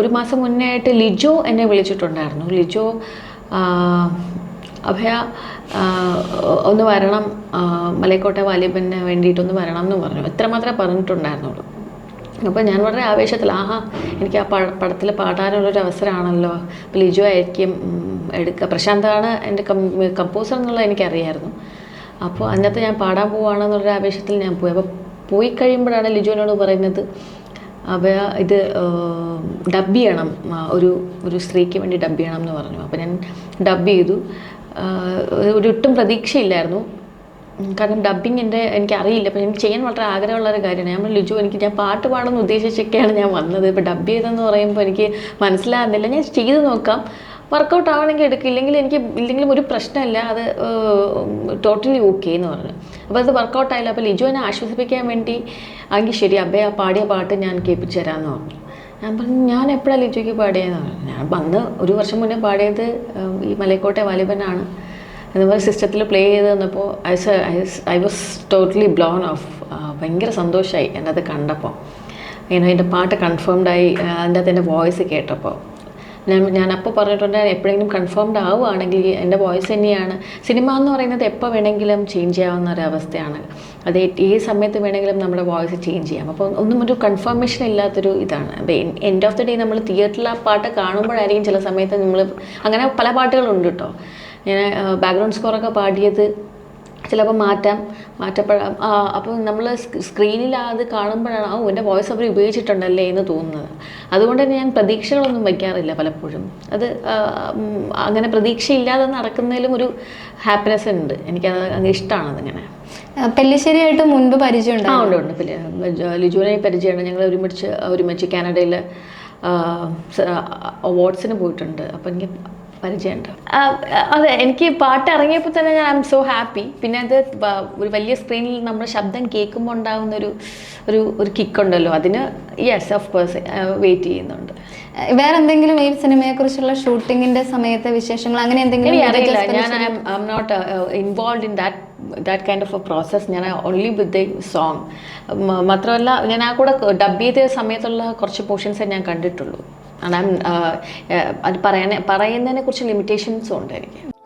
ഒരു മാസം മുന്നേ ആയിട്ട് ലിജോ എന്നെ വിളിച്ചിട്ടുണ്ടായിരുന്നു. ലിജോ അഭയ ഒന്ന് വരണം മലയക്കോട്ടെ വാലിബന് വേണ്ടിയിട്ടൊന്ന് വരണം എന്ന് പറഞ്ഞു. എത്രമാത്രമേ പറഞ്ഞിട്ടുണ്ടായിരുന്നുള്ളൂ അപ്പോൾ ഞാൻ വളരെ ആവേശത്തിൽ ആഹാ എനിക്ക് ആ പടത്തിൽ പാടാനുള്ളൊരു അവസരമാണല്ലോ. അപ്പോൾ ലിജു ആയിരിക്കും എടുക്കുക പ്രശാന്താണ് എന്റെ കമ്പോസർ എന്നുള്ളത് എനിക്കറിയായിരുന്നു. അപ്പോൾ അന്നത്തെ ഞാൻ പാടാൻ പോവുകയാണെന്നുള്ളൊരു ആവേശത്തിൽ ഞാൻ പോയി. അപ്പോൾ പോയി കഴിയുമ്പോഴാണ് ലിജുവിനോട് പറയുന്നത് അപ്പോൾ ഇത് ഡബ് ചെയ്യണം. ഒരു ഒരു സ്ത്രീക്ക് വേണ്ടി ഡബ് ചെയ്യണം എന്ന് പറഞ്ഞു. അപ്പോൾ ഞാൻ ഡബ് ചെയ്തു. ഒരിട്ടും പ്രതീക്ഷയില്ലായിരുന്നു. കാരണം ഡബ്ബിങ് എന്റെ എനിക്ക് അറിയില്ല അപ്പോൾ എനിക്ക് ചെയ്യാൻ വളരെ ആഗ്രഹമുള്ള ഒരു കാര്യമാണ്. ഞാൻ ലിജു എനിക്ക് ഞാൻ പാട്ട് പാടുമെന്ന് ഉദ്ദേശിച്ചൊക്കെയാണ് ഞാൻ വന്നത്. ഇപ്പോൾ ഡബ് ചെയ്തെന്ന് പറയുമ്പോൾ എനിക്ക് മനസ്സിലാകുന്നില്ല. ഞാൻ ചെയ്ത് നോക്കാം. വർക്കൗട്ട് ആവണമെങ്കിൽ എടുക്കുക ഇല്ലെങ്കിൽ എനിക്ക് ഇല്ലെങ്കിലും ഒരു പ്രശ്നമില്ല. അത് ടോട്ടലി ഓക്കെ എന്ന് പറഞ്ഞു. അപ്പോൾ അത് വർക്കൗട്ട് ആയില്ല അപ്പോൾ ലിജു എന്നെ ആശ്വസിപ്പിക്കാൻ വേണ്ടി എങ്കിൽ ശരി അബ്ബേ ആ പാടിയ പാട്ട് ഞാൻ കേൾപ്പിച്ചു തരാമെന്ന് പറഞ്ഞു. ഞാൻ പറഞ്ഞു ഞാൻ എപ്പോഴാണ് ലിജുക്ക് പാടിയതെന്ന് പറഞ്ഞു. ഞാൻ വന്ന് ഒരു വർഷം മുന്നേ പാടിയത് ഈ മലയക്കോട്ടെ വാലിബനാണ് അതുപോലെ സിസ്റ്റത്തിൽ പ്ലേ ചെയ്ത് തന്നപ്പോൾ I was totally blown off ഭയങ്കര സന്തോഷമായി എന്റെ അത് കണ്ടപ്പോൾ ഇങ്ങനെ എന്റെ പാട്ട് കൺഫേംഡായി അതിന്റെ അകത്ത് എന്റെ വോയിസ് കേട്ടപ്പോൾ ഞാൻ ഞാൻ പറഞ്ഞിട്ടുണ്ട് എപ്പോഴെങ്കിലും കൺഫേംഡ് ആവുകയാണെങ്കിൽ എന്റെ വോയിസ് തന്നെയാണ്. സിനിമ എന്ന് പറയുന്നത് എപ്പോൾ വേണമെങ്കിലും ചേഞ്ച് ചെയ്യാവുന്ന ഒരു അവസ്ഥയാണ്. അത് ഈ സമയത്ത് വേണമെങ്കിലും നമ്മുടെ വോയിസ് ചേഞ്ച് ചെയ്യാം. അപ്പോൾ ഒന്നും ഒരു കൺഫർമേഷൻ ഇല്ലാത്തൊരു ഇതാണ്. എൻഡ് ഓഫ് ദി ഡേ നമ്മൾ തിയേറ്ററിൽ ആ പാട്ട് കാണുമ്പോഴായിരിക്കും ചില സമയത്ത് നമ്മൾ അങ്ങനെ പല പാട്ടുകളുണ്ട് കേട്ടോ. ഞാൻ ബാക്ക്ഗ്രൗണ്ട് സ്കോറൊക്കെ പാടിയത് ചിലപ്പോൾ മാറ്റാം മാറ്റപ്പെടാം അപ്പോൾ നമ്മൾ സ്ക്രീനിൽ അത് കാണുമ്പോഴാണ് ഓ എന്റെ വോയിസ് അവർ ഉപയോഗിച്ചിട്ടുണ്ടല്ലേ എന്ന് തോന്നുന്നത്. അതുകൊണ്ട് തന്നെ ഞാൻ പ്രതീക്ഷകളൊന്നും വയ്ക്കാറില്ല പലപ്പോഴും. അത് അങ്ങനെ പ്രതീക്ഷയില്ലാതെ നടക്കുന്നതിലും ഒരു ഹാപ്പിനെസ് ഉണ്ട്. എനിക്കത് അങ്ങ് ഇഷ്ടമാണ് അതിങ്ങനെ. പെല്ലിശ്ശേരിയായിട്ട് മുൻപ് പരിചയം ആ ഉണ്ട് ഉണ്ട്. ലിജുവിനെ പരിചയമാണ്. ഞങ്ങൾ ഒരുമിച്ച് ഒരുമിച്ച് കാനഡയിൽ അവാർഡ്സിന് പോയിട്ടുണ്ട്. അപ്പം എനിക്ക് പരിചയമുണ്ട്. ആ, അതെ എനിക്ക് പാട്ട് ഇറങ്ങിയപ്പോൾ തന്നെ ഞാൻ ഐ എം സോ ഹാപ്പി പിന്നെ അത് ഒരു വലിയ സ്ക്രീനിൽ നമ്മൾ ശബ്ദം കേൾക്കുമ്പോൾ ഉണ്ടാകുന്ന ഒരു ഒരു ഒരു കിക്കുണ്ടല്ലോ അതിന് യെസ് ഓഫ് കോഴ്സ് വെയിറ്റ് ചെയ്യുന്നുണ്ട്. വേറെ എന്തെങ്കിലും ഈ സിനിമയെ കുറിച്ചുള്ള ഷൂട്ടിങ്ങിന്റെ സമയത്തെ വിശേഷങ്ങൾ? അങ്ങനെ എന്തെങ്കിലും അറിയില്ല. ഞാൻ I'm not involve in that that kind of a process ഞാൻ ഓൺലി വിത്ത് ദ സോങ് മാത്രമല്ല ഞാൻ ആ കൂടെ ഡബ് ചെയ്ത സമയത്തുള്ള കുറച്ച് പോർഷൻസേ ഞാൻ കണ്ടിട്ടുള്ളൂ. അത് പറയുന്നതിനെ കുറിച്ച് ലിമിറ്റേഷൻസും ഉണ്ട് എനിക്ക്.